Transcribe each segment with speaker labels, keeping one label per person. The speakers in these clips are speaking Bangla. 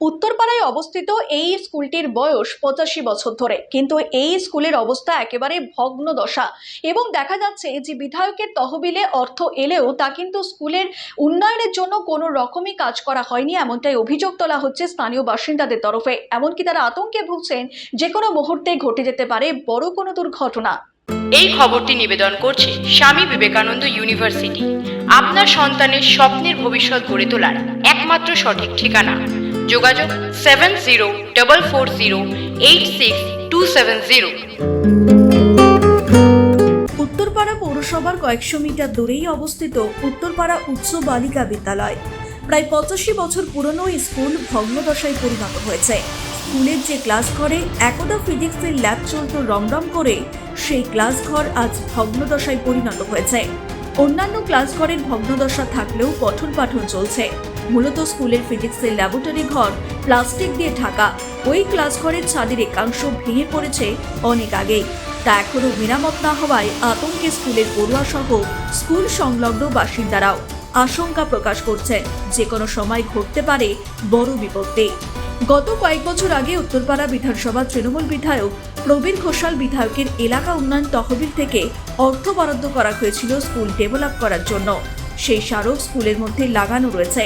Speaker 1: উত্তরপাড়ায় অবস্থিত এই স্কুলটির বয়স পঁচাশি বছর ধরে। কিন্তু এই স্কুলের অবস্থা একেবারে ভগ্ন দশা এবং দেখা যাচ্ছে যে বিধায়কের তহবিলে অর্থ এলেও তা কিন্তু স্কুলের উন্নয়নের জন্য কোনো রকমই কাজ করা হয়নি এমনটাই অভিযোগ তোলা হচ্ছে স্থানীয় বাসিন্দাদের তরফে। এমনকি তারা আতঙ্কে ভুগছেন যে কোনো মুহূর্তে ঘটে যেতে পারে বড় কোনো দুর্ঘটনা।
Speaker 2: এই খবরটি নিবেদন করছে স্বামী বিবেকানন্দ ইউনিভার্সিটি। আপনার সন্তানের স্বপ্নের ভবিষ্যৎ গড়ে তোলার একমাত্র সঠিক ঠিকানা। যোগাযোগ seven zero double four zero eight six two seven zero.
Speaker 1: Uttarpara পৌরসভার কয়েকশো মিটার দূরেই অবস্থিত উত্তরপাড়া উচ্চ বালিকা বিদ্যালয়। প্রায় পঁচাশি বছর পুরনো স্কুল ভগ্নদশায় পরিণত হয়েছে। স্কুলের যে ক্লাস ঘরে একদা ফিজিক্সের ল্যাব চলত রমরম করে, সেই ক্লাস ঘর আজ ভগ্নদশায় পরিণত হয়েছে। অন্যান্য ক্লাস ঘরের ভগ্নদশা থাকলেও পঠন পাঠন চলছে। মূলত স্কুলের ফিজিক্সের ল্যাবরেটরি ঘর প্লাস্টিক দিয়ে ঢাকা। ওই ক্লাস ঘরের ছাদের একাংশ ভেঙে পড়েছে অনেক আগেই। তা এখনও মেরামত না হওয়ায় আতঙ্কে স্কুলের পড়ুয়া সহ স্কুল সংলগ্ন বাসিন্দারাও আশঙ্কা প্রকাশ করছেন যে কোনো সময় ঘটতে পারে বড় বিপত্তি। গত কয়েক বছর আগে উত্তরপাড়া বিধানসভা তৃণমূল বিধায়ক প্রবীর ঘোষাল বিধায়কের এলাকা উন্নয়ন তহবিল থেকে অর্থ বরাদ্দ করা হয়েছিল স্কুল ডেভেলপ করার জন্য। সেই স্মারক স্কুলের মধ্যে লাগানো রয়েছে।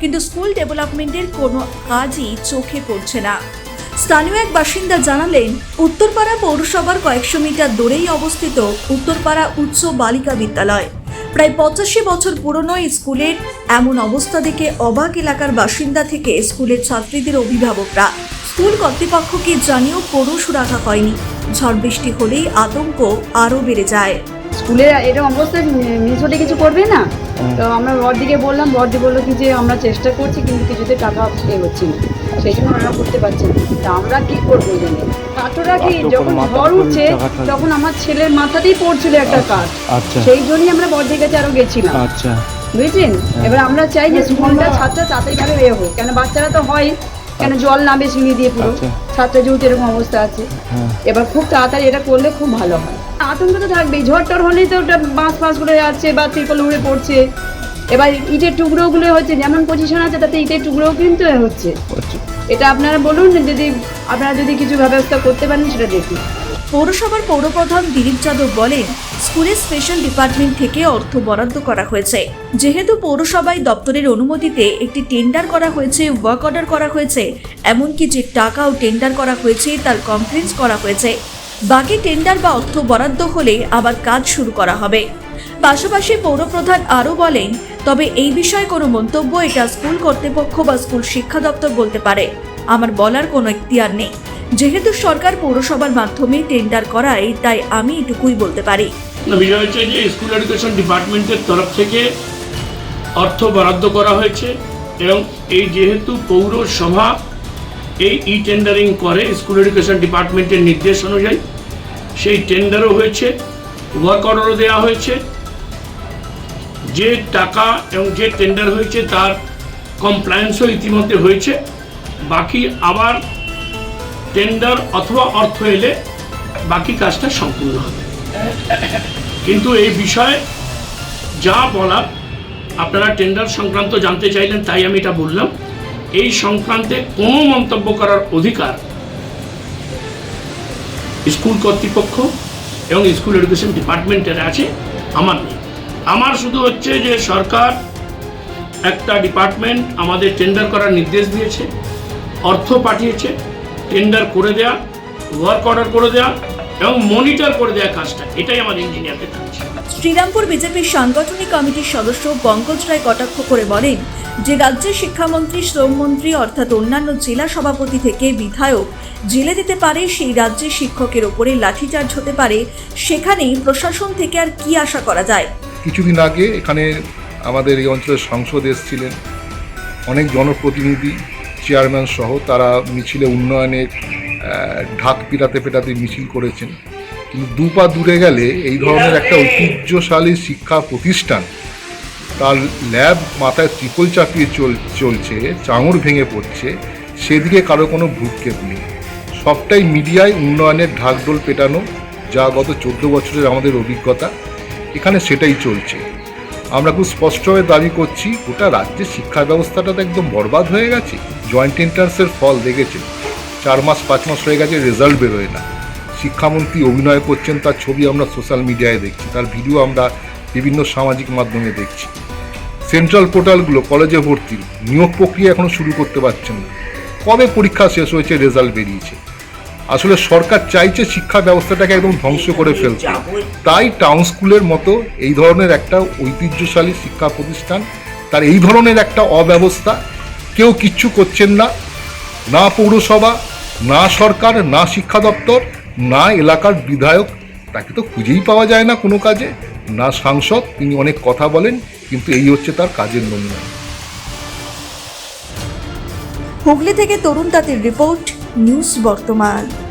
Speaker 1: কিন্তু স্কুল ডেভেলপমেন্টের কোনো কাজই চোখে পড়ছে না। স্থানীয় এক বাসিন্দা জানালেন, উত্তরপাড়া পৌরসভার কয়েকশো মিটার দূরেই অবস্থিত উত্তরপাড়া উচ্চ বালিকা বিদ্যালয়। প্রায় পঁচাশি বছর পুরনো স্কুলের এমন অবস্থা দেখে অবাক এলাকার বাসিন্দা থেকে স্কুলের ছাত্রীদের অভিভাবকরা। স্কুল কর্তৃপক্ষকে জানিয়েও কোনো সুরাহা হয়নি। ঝড় বৃষ্টি হলেই আতঙ্ক আরও বেড়ে যায়।
Speaker 3: স্কুলে এরকম অবস্থায় মিস হলে কিছু করবে না? তো আমরা বড়দিকে বললাম বড়দি বলল কি যে আমরা চেষ্টা করছি কিন্তু কিছুতে টাকা এ হচ্ছে না। সেই জন্য আমরা করতে পারছি না। তা আমরা কি করব জানি কাঠটা কি যখন ঝড় উঠছে তখন আমার ছেলের মাথাতেই পড়ছিল একটা কাঠ
Speaker 4: আচ্ছা।
Speaker 3: সেই জন্যই আমরা বড়দির কাছে আরও গেছিলাম।
Speaker 4: আচ্ছা।
Speaker 3: বুঝছেন? এবার আমরা চাই যে স্কুলটা ছাত্র তাড়াতাড়ি ভাবে এ হোক। কেন বাচ্চারা তো হয় কেন জল নামে সিঁড়ি দিয়ে পুরো।
Speaker 4: আচ্ছা।
Speaker 3: ছাত্র যেহেতু এরকম অবস্থা আছে।
Speaker 4: হ্যাঁ।
Speaker 3: এবার খুব তাড়াতাড়ি এটা করলে খুব ভালো হয়। আতঙ্ক তো থাকবেই। ঝড় টর হলেই তো ওটা বাঁশ ফাঁসগুলো যাচ্ছে বা ত্রিপল উড়ে পড়ছে। এবার ইটের টুকরোগুলো হচ্ছে, যেমন পজিশন আছে, তাতে ইটের টুকরোও কিন্তু হচ্ছে। এটা আপনারা বলুন, যদি আপনারা যদি কিছু ব্যবস্থা করতে পারেন, সেটা দেখুন।
Speaker 1: পৌরসভার পৌরপ্রধান দিলীপ যাদব বলেন, স্কুলের স্পেশাল ডিপার্টমেন্ট থেকে অর্থ বরাদ্দ করা হয়েছে। যেহেতু পৌরসভায় দপ্তরের অনুমতিতে একটি টেন্ডার করা হয়েছে ওয়ার্ক অর্ডার করা হয়েছে, এমনকি যে টাকাও টেন্ডার করা হয়েছে, তার কমপ্লেন্স করা হয়েছে। বাকি টেন্ডার বা অর্থ বরাদ্দ হলে আবার কাজ শুরু করা হবে। পাশাপাশি পৌরপ্রধান আরও বলেন, তবে এই বিষয়ে কোনো মন্তব্য এটা স্কুল কর্তৃপক্ষ বা স্কুল শিক্ষা দপ্তর বলতে পারে। আমার বলার কোনো ইখতিয়ার নেই। যেহেতু সরকার পৌরসভার মাধ্যমে টেন্ডার করায়, তাই আমি এটুকুই বলতে পারি।
Speaker 5: বিষয় হচ্ছে যে স্কুল এডুকেশন ডিপার্টমেন্টের তরফ থেকে অর্থ বরাদ্দ করা হয়েছে এবং এই যেহেতু পৌরসভা এই ই টেন্ডারিং করে স্কুল এডুকেশন ডিপার্টমেন্টের নির্দেশ অনুযায়ী। সেই টেন্ডারও হয়েছে ওয়ার্ক অর্ডারও দেওয়া হয়েছে। যে টাকা এবং যে টেন্ডার হয়েছে তার কমপ্লায়েন্সও ইতিমধ্যে হয়েছে। বাকি আবার টেন্ডার অথবা অর্থ এলে বাকি কাজটা সম্পূর্ণ হবে। কিন্তু এই বিষয়ে যা বলার, আপনারা টেন্ডার সংক্রান্ত জানতে চাইলেন তাই আমি এটা বললাম। এই সংক্রান্তে কোনো মন্তব্য করার অধিকার স্কুল কর্তৃপক্ষ এবং স্কুল এডুকেশন ডিপার্টমেন্টের আছে, আমার নেই। আমার শুধু হচ্ছে যে সরকার একটা ডিপার্টমেন্ট আমাদের টেন্ডার করার নির্দেশ দিয়েছে, অর্থ পাঠিয়েছে টেন্ডার করে দেয়া ওয়ার্ক অর্ডার করে দেয়া এবং মনিটর করে দেওয়া কাজটা, এটাই আমার ইঞ্জিনিয়ারকে থাকছে
Speaker 1: শ্রীরামপুর বিজেপির সাংগঠনিক কমিটির সদস্য পঙ্কজ রায় কটাক্ষ করে বলেন যে রাজ্যের শিক্ষামন্ত্রী, শ্রমমন্ত্রী অর্থাৎ অন্যান্য জেলা সভাপতি থেকে বিধায়ক জেলে দিতে পারে, সেই রাজ্যের শিক্ষকের ওপরে লাঠিচার্জ হতে পারে, সেখানেই প্রশাসন থেকে আর কি আশা করা যায়?
Speaker 6: কিছুদিন আগে এখানে আমাদের এই অঞ্চলের সাংসদ এসেছিলেন। অনেক জনপ্রতিনিধি, চেয়ারম্যান সহ তারা মিছিলে উন্নয়নের ঢাক পিটাতে পেটাতে মিছিল করেছেন। কিন্তু দু পা দূরে গেলে এই ধরনের একটা ঐতিহ্যশালী শিক্ষা প্রতিষ্ঠান, তার ল্যাব মাথায় ত্রিপল চাপিয়ে চল, চলছে, চাঙড় ভেঙে পড়ছে, সেদিকে কারও কোনো ভ্রুক্ষেপ নেই। সবটাই মিডিয়ায় উন্নয়নের ঢাকডোল পেটানো, যা গত চোদ্দ বছরের আমাদের অভিজ্ঞতা, এখানে সেটাই চলছে। আমরা খুব স্পষ্টভাবে দাবি করছি, গোটা রাজ্যের শিক্ষা ব্যবস্থাটা তো একদম বরবাদ হয়ে গেছে। জয়েন্ট এন্ট্রান্সের ফল দেখেছে চার মাস, পাঁচ মাস হয়ে গেছে রেজাল্ট বেরোয় না। শিক্ষামন্ত্রী অভিনয় করছেন, তার ছবি আমরা সোশ্যাল মিডিয়ায় দেখছি, তার ভিডিও আমরা বিভিন্ন সামাজিক মাধ্যমে দেখছি। সেন্ট্রাল পোর্টালগুলো কলেজে ভর্তি, নিয়োগ প্রক্রিয়া এখনও শুরু করতে পারছেন না। কবে পরীক্ষা শেষ হয়েছে, রেজাল্ট বেরিয়েছে। আসলে সরকার চাইছে শিক্ষা ব্যবস্থাটাকে একদম ধ্বংস করে ফেলতে। তাই টাউন স্কুলের মতো এই ধরনের একটা ঐতিহ্যশালী শিক্ষা প্রতিষ্ঠান, তার এই ধরনের একটা অব্যবস্থা কেউ কিচ্ছু করছেন না। না পৌরসভা, না সরকার, না শিক্ষা দপ্তর না এলাকার বিধায়ক, তাকে তো খুঁজেই পাওয়া যায় না কোনো কাজে। না সাংসদ, তিনি অনেক কথা বলেন, কিন্তু এই হচ্ছে তার কাজের নমুনা।
Speaker 1: হুগলি থেকে তরুণ তাঁতির রিপোর্ট, নিউজ বর্তমান।